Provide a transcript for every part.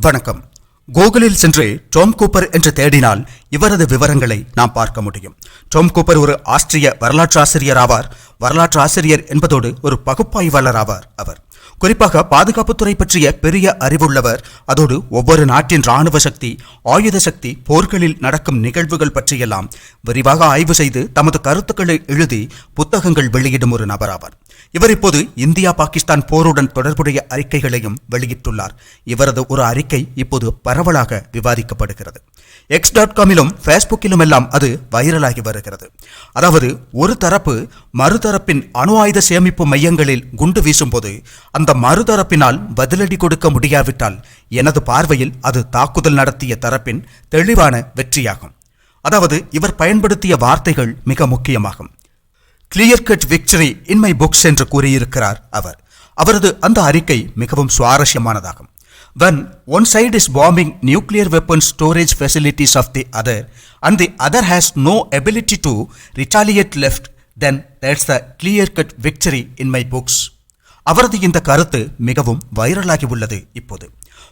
வணக்கம். கூகுளில் சென்று டோம் கூப்பர் என்று தேடினால் இவரது விவரங்களை நாம் பார்க்க முடியும். டோம் கூப்பர் ஒரு ஆஸ்திரிய வரலாற்று ஆசிரியர் ஆவார். வரலாற்று ஆசிரியர் என்பதோடு ஒரு பகுப்பாய்வாளர் ஆவார் அவர். குறிப்பாக பாதுகாப்புத்துறை பற்றிய பெரிய அறிவுள்ளவர் அதோடு ஒவ்வொரு நாட்டின் இராணுவ சக்தி ஆயுத சக்தி போர்களில் நடக்கும் நிகழ்வுகள் பற்றியெல்லாம் விரிவாக ஆய்வு செய்து தமது கருத்துக்களை எழுதி புத்தகங்கள் வெளியிடும் ஒரு நபர் ஆவார். இவர் இப்போது இந்தியா பாகிஸ்தான் போருடன் தொடர்புடைய அறிக்கைகளையும் வெளியிட்டுள்ளார். இவரது ஒரு அறிக்கை இப்போது பரவலாக விவாதிக்கப்படுகிறது. எக்ஸ் டாட் காமிலும் ஃபேஸ்புக்கிலும் எல்லாம் அது வைரலாகி வருகிறது. அதாவது ஒரு தரப்பு மறுதரப்பின் அணு ஆயுத சேமிப்பு மையங்களில் குண்டு வீசும்போது அந்த மறுதரப்பினால் பதிலடி கொடுக்க முடியாவிட்டால் எனது பார்வையில் அது தாக்குதல் நடத்திய தரப்பின் தெளிவான வெற்றியாகும். அதாவது இவர் பயன்படுத்திய வார்த்தைகள் மிக முக்கியமாகும். Clear cut victory in my books என்று கூறியிருக்கிறார் அவர். அவரது அந்த அறிக்கை மிகவும் சுவாரஸ்யமானதாகும். When one side is bombing nuclear weapon storage facilities of the other and the other has no ability to retaliate left then that's the clear cut victory in my books அவரது இந்த கருத்து மிகவும் வைரலாகி உள்ளது இப்போது.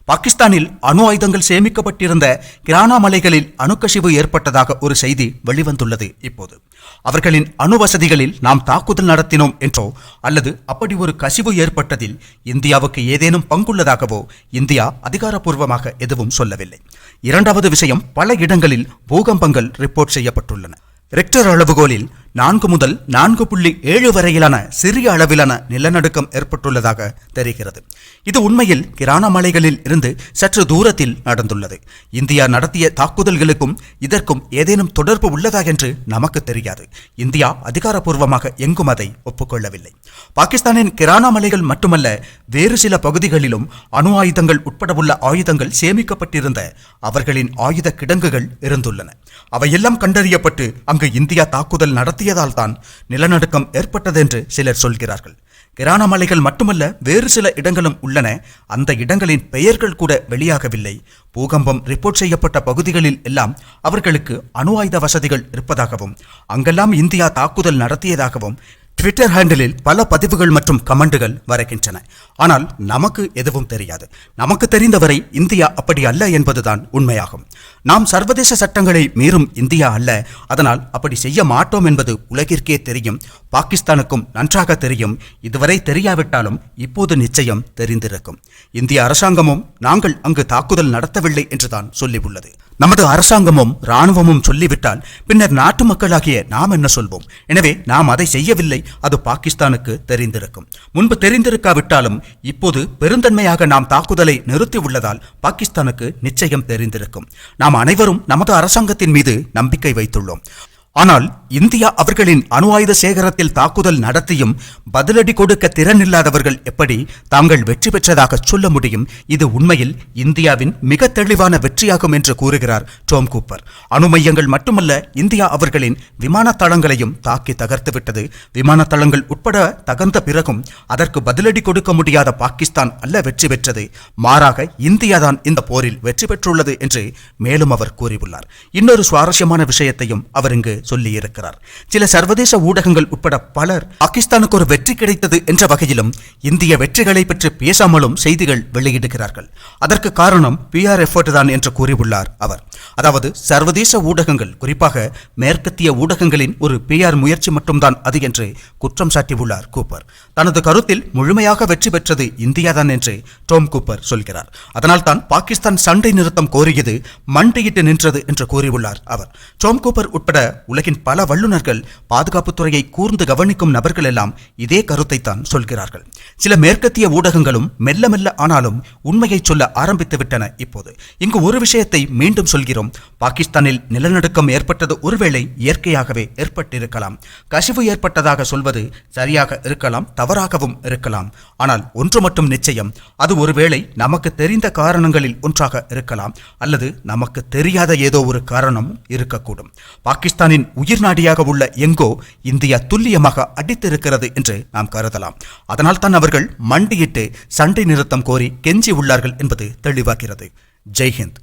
பாகிஸ்தானில் அணு ஆயுதங்கள் சேமிக்கப்பட்டிருந்த கிரானா மலைகளில் அணுக்கசிவு ஏற்பட்டதாக ஒரு செய்தி வெளிவந்துள்ளது இப்போது. அவர்களின் அணு வசதிகளில் நாம் தாக்குதல் நடத்தினோம் என்றோ அல்லது அப்படி ஒரு கசிவு ஏற்பட்டதில் இந்தியாவுக்கு ஏதேனும் பங்குள்ளதாகவோ இந்தியா அதிகாரப்பூர்வமாக எதுவும் சொல்லவில்லை. இரண்டாவது விஷயம் பல இடங்களில் பூகம்பங்கள் ரிப்போர்ட் செய்யப்பட்டுள்ளன. ரெக்டர் அளவுகோலில் நான்கு முதல் நான்கு புள்ளி ஏழு வரையிலான சிறிய அளவிலான நிலநடுக்கம் ஏற்பட்டுள்ளதாக தெரிகிறது. இது உண்மையில் கிரான மலைகளில் இருந்து சற்று தூரத்தில் நடந்துள்ளது. இந்தியா நடத்திய தாக்குதல்களுக்கும் இதற்கும் ஏதேனும் தொடர்பு உள்ளதா என்று நமக்கு தெரியாது. இந்தியா அதிகாரப்பூர்வமாக எங்கும் அதை ஒப்புக்கொள்ளவில்லை. பாகிஸ்தானின் கிரானா மலைகள் மட்டுமல்ல வேறு சில பகுதிகளிலும் அணு ஆயுதங்கள் உட்பட உள்ள ஆயுதங்கள் சேமிக்கப்பட்டிருந்த அவர்களின் ஆயுத கிடங்குகள் இருந்துள்ளன. அவையெல்லாம் கண்டறியப்பட்டு அங்கு இந்தியா தாக்குதல் நடத்த நடத்தியதால் தான் நிலநடுக்கம் ஏற்பட்டதென்று சிலர் சொல்கிறார்கள். கிரானமலைகள் மட்டுமல்ல வேறு சில இடங்களும் உள்ளன. அந்த இடங்களின் பெயர்கள் கூட வெளியாகவில்லை. பூகம்பம் ரிப்போர்ட் செய்யப்பட்ட பகுதிகளில் எல்லாம் அவர்களுக்கு அணு ஆயுத வசதிகள் இருப்பதாகவும் அங்கெல்லாம் இந்தியா தாக்குதல் நடத்தியதாகவும் ட்விட்டர் ஹேண்டிலில் பல பதிவுகள் மற்றும் கமெண்டுகள் வருகின்றன. ஆனால் நமக்கு எதுவும் தெரியாது. நமக்கு தெரிந்தவரை இந்தியா அப்படி அல்ல என்பதுதான் உண்மையாகும். நாம் சர்வதேச சட்டங்களை மீறும் இந்தியா அல்ல. அதனால் அப்படி செய்ய மாட்டோம் என்பது உலகிற்கே தெரியும். பாகிஸ்தானுக்கும் நன்றாக தெரியும். இதுவரை தெரியாவிட்டாலும் இப்போது நிச்சயம் தெரிந்திருக்கும். இந்திய அரசாங்கமும் நாங்கள் அங்கு தாக்குதல் நடத்தவில்லை என்றுதான் சொல்லியுள்ளது. நமது அரசாங்கமும் ராணுவமும் சொல்லிவிட்டால் பின்னர் நாட்டு மக்களாகிய நாம் என்ன சொல்வோம்? எனவே நாம் அதை செய்யவில்லை. அது பாகிஸ்தானுக்கு தெரிந்திருக்கும். முன்பு தெரிந்திருக்காவிட்டாலும் இப்போது பெருந்தன்மையாக நாம் தாக்குதலை நிறுத்தி உள்ளதால் பாகிஸ்தானுக்கு நிச்சயம் தெரிந்திருக்கும். நாம் அனைவரும் நமது அரசாங்கத்தின் மீது நம்பிக்கை வைத்துள்ளோம். ஆனால் இந்தியா அவர்களின் அணு ஆயுத சேகரத்தில் தாக்குதல் நடத்தியும் பதிலடி கொடுக்க திறனில்லாதவர்கள் எப்படி தாங்கள் வெற்றி பெற்றதாக சொல்ல முடியும்? இது உண்மையில் இந்தியாவின் மிக தெளிவான வெற்றியாகும் என்று கூறுகிறார் டோம் கூப்பர். அணு மையங்கள் மட்டுமல்ல இந்தியா அவர்களின் விமான தளங்களையும் தாக்கி தகர்த்துவிட்டது விமான தளங்கள் உட்பட தகர்ந்த பிறகும் அதற்கு பதிலடி கொடுக்க முடியாத பாகிஸ்தான் அல்ல வெற்றி பெற்றது. மாறாக இந்தியாதான் இந்த போரில் வெற்றி பெற்றுள்ளது என்று மேலும் அவர் கூறியுள்ளார். இன்னொரு சுவாரஸ்யமான விஷயத்தையும் அவர் இங்கு சொல்லியிருக்கிறார் சில சர்வதேச ஊடகங்கள் உட்பட பலர் பாகிஸ்தானுக்கு ஒரு வெற்றி கிடைத்தது என்ற வகையிலும் இந்திய வெற்றிகளை பற்றி பேசாமலும் செய்திகள் வெளியிடுகிறார்கள். அதற்கு காரணம் பிஆர் எஃபர்ட் தான் என்று கூறியுள்ளார் அவர். அதாவது சர்வதேச ஊடகங்கள் குறிப்பாக மேற்கத்திய ஊடகங்களின் ஒரு பிஆர் முயற்சி மட்டும்தான் அது என்று குற்றம் சாட்டியுள்ளார் கூப்பர். தனது கருத்தில் முழுமையாக வெற்றி பெற்றது இந்தியாதான் என்று டோம் கூப்பர் சொல்கிறார். அதனால் தான் பாகிஸ்தான் சண்டை நிறுத்தம் கோரியது மண்டியிட்டு நின்றது என்று கூறியுள்ளார் அவர். டோம் கூப்பர் உட்பட உலகின் பல வல்லுநர்கள் பாதுகாப்புத் துறையை கூர்ந்து கவனிக்கும் நபர்கள் எல்லாம் இதே கருத்தைத்தான் சொல்கிறார்கள். சில மேற்கத்திய ஊடகங்களும் மெல்ல மெல்ல ஆனாலும் உண்மையை சொல்ல ஆரம்பித்துவிட்டன இப்போது. இங்கு ஒரு விஷயத்தை மீண்டும் சொல்கிறோம். பாகிஸ்தானில் நிலநடுக்கம் ஏற்பட்டது ஒருவேளை இயற்கையாகவே ஏற்பட்டிருக்கலாம். கசிவு ஏற்பட்டதாக சொல்வது சரியாக இருக்கலாம் தவறாகவும் இருக்கலாம். ஆனால் ஒன்று மட்டும் நிச்சயம் அது ஒருவேளை நமக்கு தெரிந்த காரணங்களில் ஒன்றாக இருக்கலாம் அல்லது நமக்கு தெரியாத ஏதோ ஒரு காரணம் இருக்கக்கூடும். பாகிஸ்தானின் உயிர் நாடியாக உள்ள எங்கோ இந்தியா துல்லியமாக அடித்திருக்கிறது என்று நாம் கருதலாம். அதனால் தான் அவர்கள் மண்டியிட்டு சண்டை நிறுத்தம் கோரி கெஞ்சி உள்ளார்கள் என்பது தெளிவாகிறது. ஜெய்ஹிந்த்.